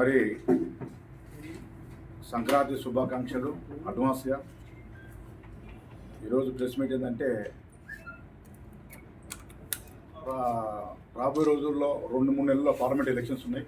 మరి సంక్రాంతి శుభాకాంక్షలు అడ్వాన్స్గా. ఈరోజు ప్రెస్ మీట్ ఏంటంటే రాబోయే రోజుల్లో రెండు మూడు నెలల్లో పార్లమెంట్ ఎలక్షన్స్ ఉన్నాయి.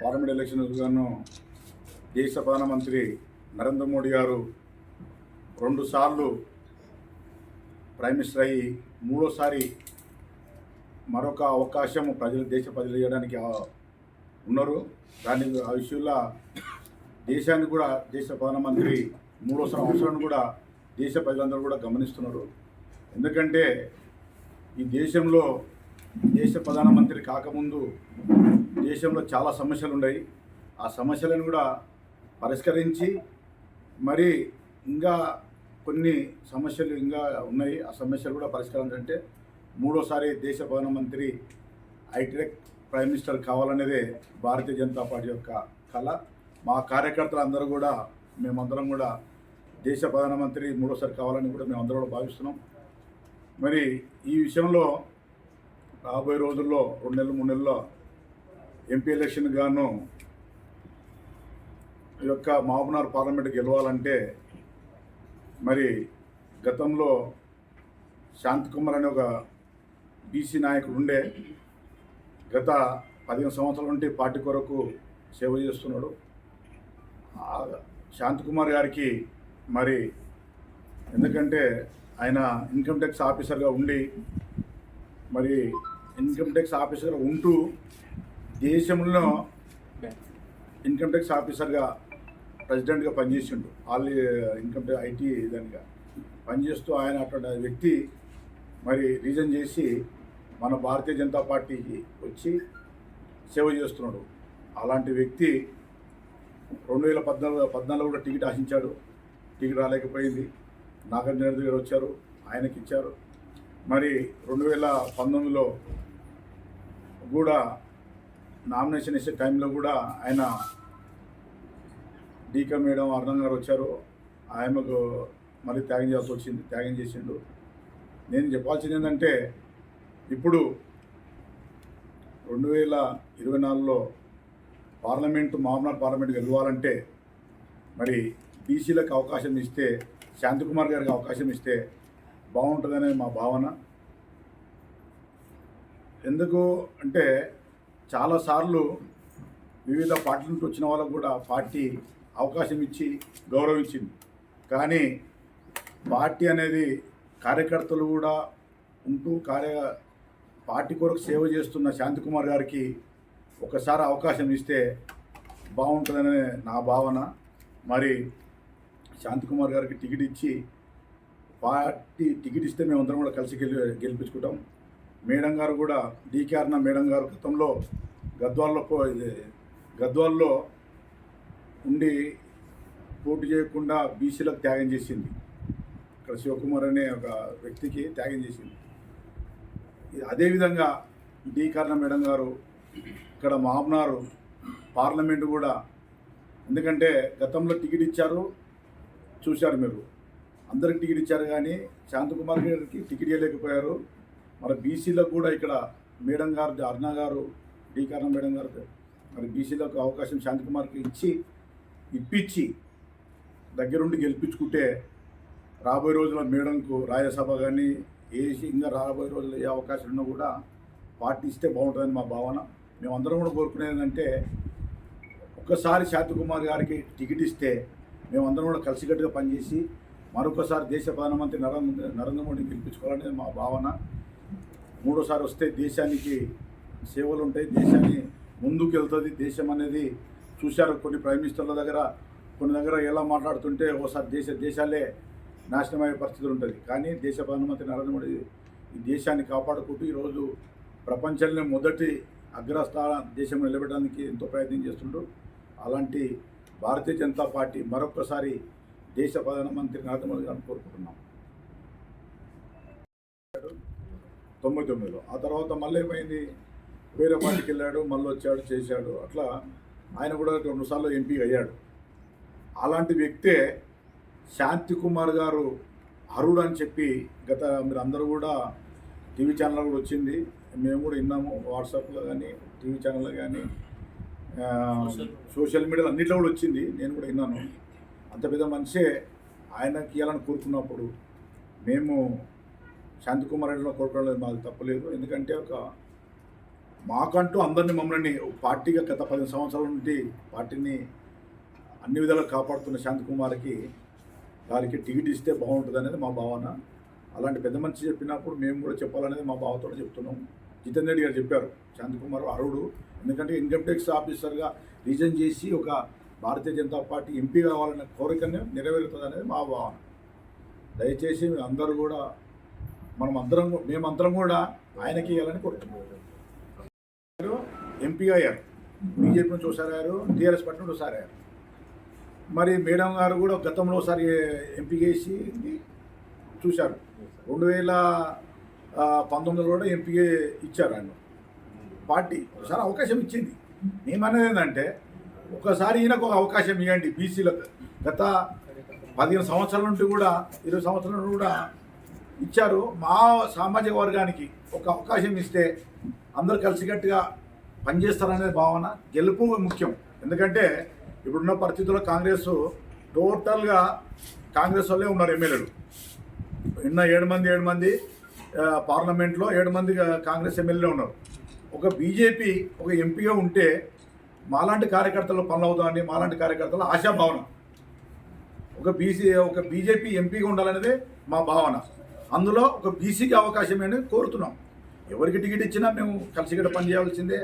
పార్లమెంట్ ఎలక్షన్స్ గాను దేశ ప్రధానమంత్రి నరేంద్ర మోడీ గారు రెండుసార్లు ప్రైమ్ మినిస్టర్ అయ్యి మూడోసారి మరొక అవకాశం ప్రజలు దేశ ప్రజలు చేయడానికి ఉన్నారు. దాని ఆ విషయంలో దేశాన్ని కూడా దేశ ప్రధానమంత్రి మూడో సంవత్సరాన్ని కూడా దేశ ప్రజలందరూ కూడా గమనిస్తున్నారు. ఎందుకంటే ఈ దేశంలో దేశ ప్రధానమంత్రి కాకముందు దేశంలో చాలా సమస్యలు ఉన్నాయి ఆ సమస్యలను కూడా పరిష్కరించి మరి ఇంకా కొన్ని సమస్యలు ఇంకా ఉన్నాయి. ఆ సమస్యలు కూడా పరిష్కరించాలంటే మూడోసారి దేశ ప్రధానమంత్రి ఐటెక్ ప్రైమ్ మినిస్టర్ కావాలనేదే భారతీయ జనతా పార్టీ యొక్క కళ మా కార్యకర్తలు అందరూ కూడా మేమందరం కూడా దేశ ప్రధానమంత్రి మూడోసారి కావాలని కూడా మేమందరం కూడా భావిస్తున్నాం. మరి ఈ విషయంలో రాబోయే రోజుల్లో రెండు నెలలు మూడు నెలల్లో ఎంపీ ఎలక్షన్ గాను ఈ యొక్క మహబూబ్నగర్ పార్లమెంట్ గెలవాలంటే మరి గతంలో శాంతికుమార్ అనే ఒక బీసీ నాయకుడు ఉండే గత పదిహేను సంవత్సరాల నుండి పార్టీ కొరకు సేవ చేస్తున్నాడు. శాంతకుమార్ శాంతికుమార్ గారికి మరి ఎందుకంటే ఆయన ఇన్కమ్ ట్యాక్స్ ఆఫీసర్గా ఉండి మరి ఇన్కమ్ ట్యాక్స్ ఆఫీసర్గా ఉంటూ దేశంలో ఇన్కమ్ ట్యాక్స్ ఆఫీసర్గా ప్రెసిడెంట్గా పనిచేసిండు. ఆల్ ఇన్కమ్ ట్యాక్స్ ఐటీ దానిగా పనిచేస్తూ ఆయన అటువంటి వ్యక్తి మరి రీజన్ చేసి మన భారతీయ జనతా పార్టీకి వచ్చి సేవ చేస్తున్నాడు. అలాంటి వ్యక్తి రెండు వేల పద్నాలుగు పద్నాలుగు కూడా టికెట్ ఆశించాడు. టికెట్ రాలేకపోయింది. నాగార్జున గారు వచ్చారు. ఆయనకి ఇచ్చారు. మరి రెండు వేల పంతొమ్మిదిలో కూడా నామినేషన్ ఇచ్చే టైంలో కూడా ఆయన డీకా మేడం అర్ణం గారు వచ్చారు. ఆయనకు మళ్ళీ త్యాగం చేయాల్సి వచ్చింది. త్యాగం చేసిండు. నేను చెప్పాల్సింది ఏంటంటే ఇప్పుడు రెండు వేల ఇరవై నాలుగులో పార్లమెంటు మామూలు పార్లమెంట్ గెలవాలంటే మరి బీసీలకు అవకాశం ఇస్తే శాంతికుమార్ గారికి అవకాశం ఇస్తే బాగుంటుందనే మా భావన. ఎందుకు అంటే చాలాసార్లు వివిధ పార్టీల నుంచి వచ్చిన వాళ్ళకు కూడా పార్టీ అవకాశం ఇచ్చి గౌరవించింది. కానీ పార్టీ అనేది కార్యకర్తలు కూడా ఉంటూ కార్య పార్టీ కొరకు సేవ చేస్తున్న శాంతికుమార్ గారికి ఒకసారి అవకాశం ఇస్తే బాగుంటుందనే నా భావన. మరి శాంతికుమార్ గారికి టికెట్ ఇచ్చి పార్టీ టికెట్ ఇస్తే మేమందరం కూడా కలిసి గెలి గెలిపించుకుంటాం. మేడం గారు కూడా డీకేఆర్న మేడం గారు గతంలో గద్వాల్లో పో గద్వాల్లో ఉండి పోటీ చేయకుండా బీసీలకు త్యాగం చేసింది. ఇక్కడ శివకుమార్ అనే ఒక వ్యక్తికి త్యాగం చేసింది. అదేవిధంగా డి. కర్ణ మేడం గారు ఇక్కడ మామ్నారు పార్లమెంటు కూడా ఎందుకంటే గతంలో టికెట్ ఇచ్చారు చూశారు మీరు. అందరికి టికెట్ ఇచ్చారు కానీ శాంతకుమార్ గారికి టికెట్ ఇవ్వలేకపోయారు. మరి బీసీలకు కూడా ఇక్కడ మేడం గారు అర్ణ గారు డి. కర్ణ మేడం గారు మరి బీసీలకు అవకాశం శాంతకుమార్కి ఇచ్చి ఇప్పించి దగ్గరుండి గెలిపించుకుంటే రాబోయే రోజుల్లో మేడంకు రాజ్యసభ కానీ ఏసీ ఇంకా రాబోయే రోజుల్లో ఏ అవకాశం ఉన్నా కూడా పార్టీ ఇస్తే బాగుంటుందని మా భావన. మేమందరం కూడా కోరుకునేది ఒక్కసారి శాంతికుమార్ గారికి టికెట్ ఇస్తే మేమందరం కూడా కలిసికట్టుగా పనిచేసి మరొకసారి దేశ ప్రధానమంత్రి నరేంద్ర నరేంద్ర మోడీని గెలిపించుకోవాలనేది మా భావన. మూడోసారి వస్తే దేశానికి సేవలు ఉంటాయి దేశాన్ని ముందుకు వెళ్తుంది దేశం అనేది చూశారు కొన్ని ప్రైమ్ మినిస్టర్ల దగ్గర కొన్ని దగ్గర ఎలా మాట్లాడుతుంటే ఒకసారి దేశ దేశాలే నాశనమయ్యే పరిస్థితులు ఉంటుంది. కానీ దేశ ప్రధానమంత్రి నరేంద్ర మోడీ ఈ దేశాన్ని కాపాడుకుంటూ ఈరోజు ప్రపంచంలో మొదటి అగ్రస్థాన దేశం నిలబెట్టడానికి ఎంతో ప్రయత్నం చేస్తుండ్రు అలాంటి భారతీయ జనతా పార్టీ మరొకసారి దేశ ప్రధానమంత్రి నరేంద్ర మోడీ గారిని కోరుకుంటున్నాం. తొంభై తొమ్మిదిలో. ఆ తర్వాత మళ్ళీ ఏమైంది? వేరే పార్టీకి వెళ్ళాడు మళ్ళీ వచ్చాడు చేశాడు. అట్లా ఆయన కూడా రెండుసార్లు ఎంపీ అయ్యాడు. అలాంటి వ్యక్తే శాంతి కుమార్ గారు అరుడు అని చెప్పి గత మీరు అందరూ కూడా టీవీ ఛానల్ కూడా వచ్చింది. మేము కూడా విన్నాము వాట్సాప్లో కానీ టీవీ ఛానల్లో కానీ సోషల్ మీడియాలో అన్నిట్లో కూడా వచ్చింది. నేను కూడా విన్నాను. అంత పెద్ద మనిషే ఆయనకి ఇవ్వాలని కోరుకున్నప్పుడు మేము శాంతి కుమార్ రెడ్డిలో కోరుకోవడం మాకు తప్పలేదు. ఎందుకంటే ఒక మాకంటూ అందరినీ మమ్మల్ని పార్టీగా గత పది సంవత్సరాల నుండి పార్టీని అన్ని విధాలుగా కాపాడుతున్న శాంతి కుమార్కి దానికి టికెట్ ఇస్తే బాగుంటుంది అనేది మా భావన. అలాంటి పెద్ద మనిషి చెప్పినప్పుడు మేము కూడా చెప్పాలనేది మా భావతో చెప్తున్నాం. జితేందర్ రెడ్డి గారు చెప్పారు చంద్రకుమార్ కుమార్ అరుడు. ఎందుకంటే ఇన్కమ్ ట్యాక్స్ ఆఫీసర్గా రిజైన్ చేసి ఒక భారతీయ జనతా పార్టీ ఎంపీ కావాలనే కోరికనే నెరవేరుతుంది అనేది మా భావన. దయచేసి అందరూ కూడా మనం అందరం మేమందరం కూడా ఆయనకి ఇవ్వాలని కోరుతున్నాం ఎంపీ అయ్యారు. బీజేపీ నుంచి ఒకసారి అయ్యారు టీఆర్ఎస్ పార్టీ నుండి ఒకసారి అయ్యారు. మరి మేడం గారు కూడా గతంలో ఒకసారి ఎంపీ చేసి చూశారు. రెండు వేల పంతొమ్మిదిలో కూడా ఎంపీ ఇచ్చారు ఆయన. పార్టీ ఒకసారి అవకాశం ఇచ్చింది. మేమనేది ఏంటంటే ఒకసారి ఈయనకు ఒక అవకాశం ఇవ్వండి బీసీలకు గత పదిహేను సంవత్సరాల నుండి కూడా ఇరవై సంవత్సరాల నుండి కూడా ఇచ్చారు. మా సామాజిక వర్గానికి ఒక అవకాశం ఇస్తే అందరు కలిసికట్టుగా పనిచేస్తారనే భావన గెలుపు ముఖ్యం. ఎందుకంటే ఇప్పుడున్న పరిస్థితుల్లో కాంగ్రెస్ టోటల్గా కాంగ్రెస్ వాళ్ళే ఉన్నారు ఎమ్మెల్యేలు. నిన్న ఏడు మంది ఏడు మంది పార్లమెంట్లో ఏడు మంది కాంగ్రెస్ ఎమ్మెల్యేలు ఉన్నారు. ఒక బీజేపీ ఒక ఎంపీగా ఉంటే మాలాంటి కార్యకర్తలు పనులు అవుతామని మాలాంటి కార్యకర్తలు ఆశాభావన. ఒక బీసీ ఒక బీజేపీ ఎంపీగా ఉండాలనేదే మా భావన. అందులో ఒక బీసీకి అవకాశం అనేది కోరుతున్నాం. ఎవరికి టికెట్ ఇచ్చినా మేము కలిసిగడ పనిచేయాల్సిందే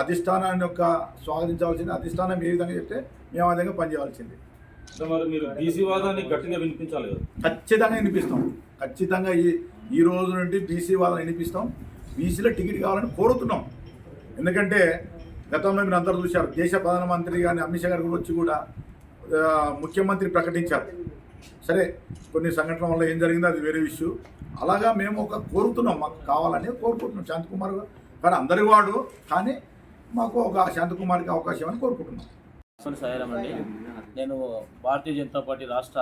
అధిష్టానాన్ని యొక్క స్వాగతించవలసిందే అధిష్టానం ఏ విధంగా చెప్తే మేము ఆ విధంగా పనిచేయవలసిందే. అంటే మరి మీరు బీసీ వాదాన్ని గట్టిగా వినిపించాలి ఖచ్చితంగా వినిపిస్తాం. ఖచ్చితంగా ఈ ఈ రోజు నుండి బీసీ వాళ్ళని వినిపిస్తాం. బీసీలో టికెట్ కావాలని కోరుతున్నాం. ఎందుకంటే గతంలో మీరు అందరూ చూశారు దేశ ప్రధానమంత్రి కానీ అమిత్ షా గారు కూడా వచ్చి కూడా ముఖ్యమంత్రి ప్రకటించారు. సరే కొన్ని సంఘటనల వల్ల ఏం జరిగిందో అది వేరే ఇష్యూ. అలాగా మేము ఒక కోరుతున్నాం మాకు కావాలని కోరుకుంటున్నాం. శాంతకుమార్ గారు కానీ అందరి వాడు కానీ మాకు ఒక శాంతకుమార్కి అవకాశం అని కోరుకుంటున్నాం. సోని అండి. నేను భారతీయ జనతా పార్టీ రాష్ట్ర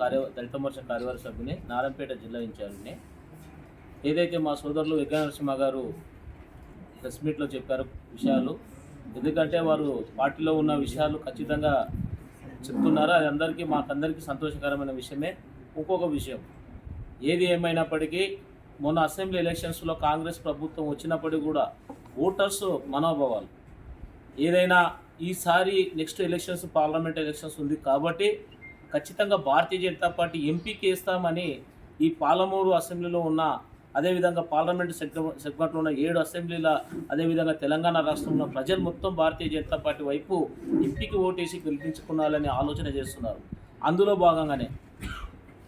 కార్య దళిత మోర్చా కార్యవర్గ సభ్యుని నారాయణపేట జిల్లా ఇన్ఛార్జిని. ఏదైతే మా సోదరులు విజ్ఞాన నరసింహ గారు ప్రెస్ మీట్లో చెప్పారు విషయాలు ఎందుకంటే వారు పార్టీలో ఉన్న విషయాలు ఖచ్చితంగా చెప్తున్నారు. అది అందరికీ మాకందరికీ సంతోషకరమైన విషయమే. ఇంకొక విషయం ఏది ఏమైనప్పటికీ మొన్న అసెంబ్లీ ఎలక్షన్స్లో కాంగ్రెస్ ప్రభుత్వం వచ్చినప్పటికీ కూడా ఓటర్స్ మనోభావాలు. ఏదైనా ఈసారి నెక్స్ట్ ఎలక్షన్స్ పార్లమెంట్ ఎలక్షన్స్ ఉంది కాబట్టి ఖచ్చితంగా భారతీయ జనతా పార్టీ ఎంపీకి వేస్తామని ఈ పాలమూరు అసెంబ్లీలో ఉన్న అదేవిధంగా పార్లమెంట్ సెగ్మెంట్ సెగ్మెంట్లో ఉన్న ఏడు అసెంబ్లీల అదేవిధంగా తెలంగాణ రాష్ట్రంలో ప్రజలు మొత్తం భారతీయ జనతా పార్టీ వైపు ఎంపీకి ఓటేసి గెలిపించుకున్నారని ఆలోచన చేస్తున్నారు. అందులో భాగంగానే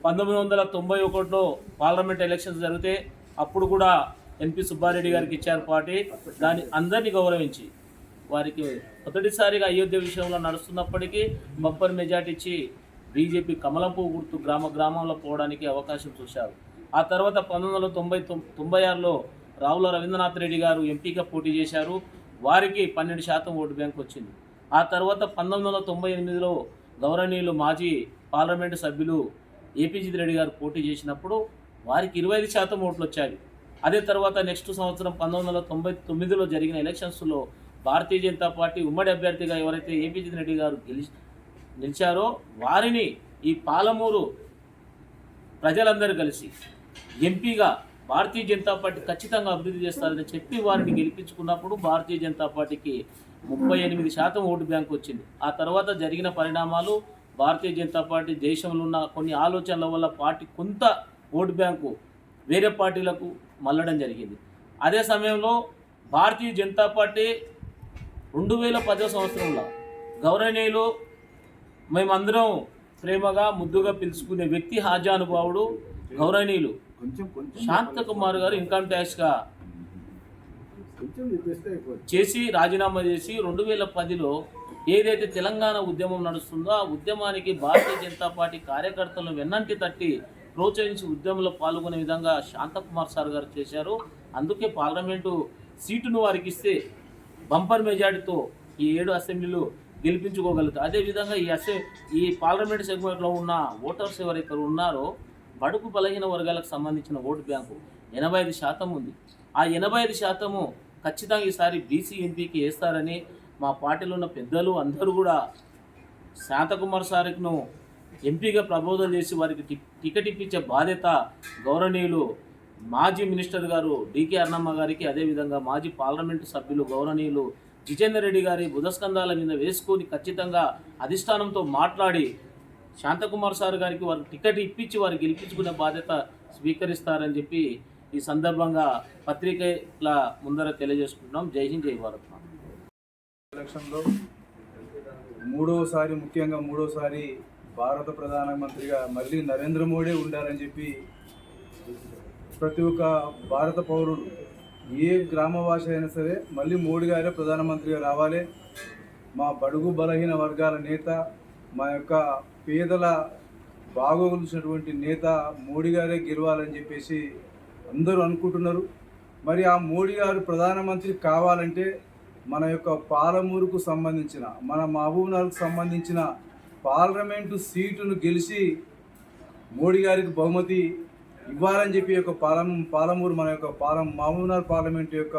పంతొమ్మిది వందల తొంభై ఒకటిలో పార్లమెంట్ ఎలక్షన్స్ జరిగితే అప్పుడు కూడా ఎన్పి సుబ్బారెడ్డి గారికి ఇచ్చారు పార్టీ. దాన్ని అందరినీ గౌరవించి వారికి మొదటిసారిగా అయోధ్య విషయంలో నడుస్తున్నప్పటికీ బంపర్ మెజార్టీ ఇచ్చి బీజేపీ కమలంపు గుర్తు గ్రామ గ్రామంలో పోవడానికి అవకాశం చూశారు. ఆ తర్వాత పంతొమ్మిది వందల తొంభై తొంభై ఆరులో రావుల రవీంద్రనాథ్ రెడ్డి గారు ఎంపీగా పోటీ చేశారు. వారికి పన్నెండు శాతం ఓటు బ్యాంక్ వచ్చింది. ఆ తర్వాత పంతొమ్మిది వందల తొంభై ఎనిమిదిలో గౌరవనీయులు మాజీ పార్లమెంటు సభ్యులు ఏపీజీ రెడ్డి గారు పోటీ చేసినప్పుడు వారికి ఇరవై ఐదు శాతం ఓట్లు వచ్చాయి. అదే తర్వాత నెక్స్ట్ సంవత్సరం పంతొమ్మిది వందల తొంభై తొమ్మిదిలో జరిగిన ఎలక్షన్స్లో భారతీయ జనతా పార్టీ ఉమ్మడి అభ్యర్థిగా ఎవరైతే ఏపీజీ రెడ్డి గారు గెలిచి నిలిచారో వారిని ఈ పాలమూరు ప్రజలందరూ కలిసి ఎంపీగా భారతీయ జనతా పార్టీ ఖచ్చితంగా అభివృద్ధి చేస్తారని చెప్పి వారిని గెలిపించుకున్నప్పుడు భారతీయ జనతా పార్టీకి ముప్పై ఎనిమిది శాతం ఓటు బ్యాంక్ వచ్చింది. ఆ తర్వాత జరిగిన పరిణామాలు భారతీయ జనతా పార్టీ దేశంలో ఉన్న కొన్ని ఆలోచనల వల్ల పార్టీ కొంత ఓటు బ్యాంకు వేరే పార్టీలకు మళ్ళడం జరిగింది. అదే సమయంలో భారతీయ జనతా పార్టీ రెండు వేల పదో సంవత్సరంలో గౌరవనీయులు మేమందరం ప్రేమగా ముద్దుగా పిలుచుకునే వ్యక్తి హాజానుభావుడు గౌరవనీయులు శాంతకుమార్ గారు ఇన్కమ్ ట్యాక్స్గా చేసి రాజీనామా చేసి రెండు వేల పదిలో ఏదైతే తెలంగాణ ఉద్యమం నడుస్తుందో ఆ ఉద్యమానికి భారతీయ జనతా పార్టీ కార్యకర్తలను వెన్నంటి తట్టి ప్రోత్సహించి ఉద్యమంలో పాల్గొనే విధంగా శాంతకుమార్ సార్ గారు చేశారు. అందుకే పార్లమెంటు సీటును వారికి ఇస్తే బంపర్ మెజార్టీతో ఈ ఏడు అసెంబ్లీలు గెలిపించుకోగలుగుతారు. అదేవిధంగా ఈ అసె ఈ పార్లమెంట్ సెగ్మెంట్లో ఉన్న ఓటర్స్ ఎవరైతే ఉన్నారో బడుగు బలహీన వర్గాలకు సంబంధించిన ఓటు బ్యాంకు ఎనభై ఐదు శాతం ఉంది. ఆ ఎనభై ఐదు శాతము ఖచ్చితంగా ఈసారి బీసీ ఎంపీకి వేస్తారని మా పార్టీలో ఉన్న పెద్దలు అందరూ కూడా శాంతకుమార్ సార్ను ఎంపీగా ప్రబోధం చేసి వారికి టికెట్ ఇప్పించే బాధ్యత గౌరవనీయులు మాజీ మినిస్టర్ గారు డికే అన్నమ్మ గారికి అదేవిధంగా మాజీ పార్లమెంటు సభ్యులు గౌరవనీయులు జితేందర్ రెడ్డి గారి బుధస్కంధాల మీద వేసుకొని ఖచ్చితంగా అధిష్టానంతో మాట్లాడి శాంతకుమార్ సార్ గారికి వారికి టికెట్ ఇప్పించి వారు గెలిపించుకునే బాధ్యత స్వీకరిస్తారని చెప్పి ఈ సందర్భంగా పత్రికల ముందర తెలియజేసుకుంటున్నాం. జై హింద్ జై భారత్ ఎలక్షన్లో మూడోసారి ముఖ్యంగా మూడోసారి భారత ప్రధానమంత్రిగా మళ్ళీ నరేంద్ర మోడీ ఉండాలని చెప్పి ప్రతి ఒక్క భారత పౌరుడు ఏ గ్రామవాస అయినా సరే మళ్ళీ మోడీ గారే ప్రధానమంత్రిగా రావాలి. మా బడుగు బలహీన వర్గాల నేత మా యొక్క పేదల బాగోగులిసినటువంటి నేత మోడీ గారే గెలవాలని చెప్పేసి అందరూ అనుకుంటున్నారు. మరి ఆ మోడీ గారు ప్రధానమంత్రి కావాలంటే మన యొక్క పాలమూరుకు సంబంధించిన మన మహబూబ్నగర్కు సంబంధించిన పార్లమెంటు సీటును గెలిచి మోడీ గారికి బహుమతి ఇవ్వాలని చెప్పి యొక్క పాలం పాలమూరు మన యొక్క పాలం మహబూబ్నగర్ పార్లమెంట్ యొక్క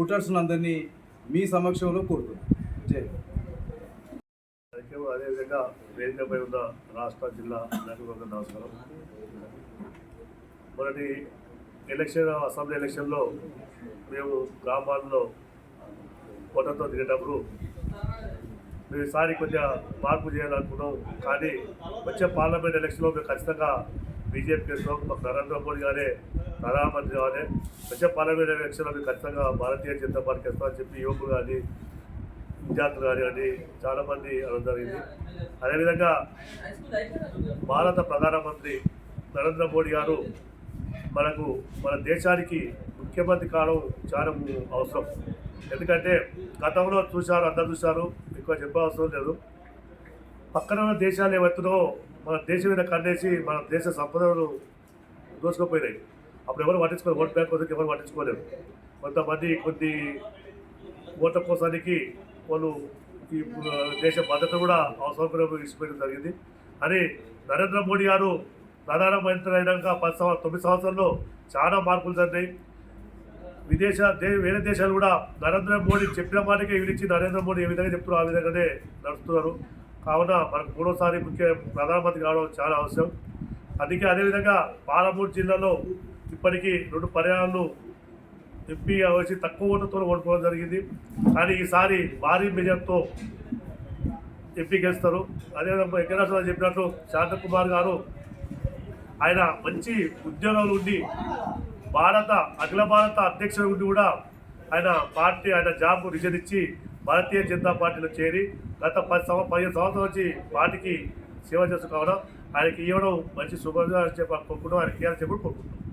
ఓటర్స్ను అందరినీ మీ సమక్షంలో కోరుతున్నాను జై అదేవిధంగా వేదికపై ఉన్న రాష్ట్ర జిల్లా నమస్కారం. మొదటి ఎలక్షన్ అసెంబ్లీ ఎలక్షన్లో మేము గ్రామాల్లో ఓటర్తో దిగేటప్పుడు మేము ఈసారి కొద్దిగా మార్పు చేయాలనుకున్నాం. కానీ వచ్చే పార్లమెంట్ ఎలక్షన్లో మేము ఖచ్చితంగా బీజేపీ చేస్తాం మాకు నరేంద్ర మోడీ గారే ప్రధానమంత్రి గారే వచ్చే పార్లమెంట్ ఎలక్షన్లో మేము ఖచ్చితంగా భారతీయ జనతా పార్టీ వస్తామని చెప్పి యువకులు కానీ విద్యార్థులు కానీ అని చాలామంది అనడం జరిగింది. అదేవిధంగా భారత ప్రధానమంత్రి నరేంద్ర మోడీ గారు మనకు మన దేశానికి ముఖ్యమంత్రి కావడం చాలా అవసరం. ఎందుకంటే గతంలో చూశారు అందరు చూశారు ఎక్కువ చెప్పవసరం లేదు. పక్కన ఉన్న దేశాలు ఏమవుతుందో మన దేశం మీద కన్నేసి మన దేశ సంపదలు దోచుకుపోయినాయి. అప్పుడు ఎవరు పట్టించుకోలేదు ఓట్ బ్యాంక్ కోసం ఎవరు పట్టించుకోలేదు కొంతమంది కొద్ది ఓట్ల కోసానికి వాళ్ళు ఈ దేశ భద్రత కూడా అవసరం ఇచ్చిపోయడం జరిగింది. అని నరేంద్ర మోడీ గారు ప్రధానమంత్రి అయినాక పది సంవత్సరం తొమ్మిది సంవత్సరాల్లో చాలా మార్పులు జరిగినాయి. విదేశ దే వేరే దేశాలు కూడా నరేంద్ర మోడీ చెప్పిన మాటకే వినిచి నరేంద్ర మోడీ ఏ విధంగా చెప్తారో ఆ విధంగానే నడుస్తున్నారు. కావున మనకు మూడోసారి ముఖ్య ప్రధానమంత్రి కావడం చాలా అవసరం. అందుకే అదేవిధంగా పాలమూరు జిల్లాలో ఇప్పటికీ రెండు పర్యాలను ఎంపీ వచ్చి తక్కువ ఓటుతో ఓడిపోవడం జరిగింది. కానీ ఈసారి భారీ మెజార్టీతో ఎంపీ గెలుస్తారు. అదేవిధంగా వెంకటేశ్వర చెప్పినట్టు శాంతకుమార్ గారు ఆయన మంచి ఉద్యోగాలు ఉండి భారత అఖిల భారత అధ్యక్షుడు ఉండి కూడా ఆయన పార్టీ ఆయన జాబ్ రిజన్ ఇచ్చి భారతీయ జనతా పార్టీలో చేరి గత పది సంవ పదిహేను సంవత్సరాల నుంచి పార్టీకి సేవ చేస్తూ కావడం ఆయనకి ఇవ్వడం మంచి శుభంగా చెప్పి ఆయన ఆయనకి ఇవ్వాలని చెప్పి కోరుకుంటాం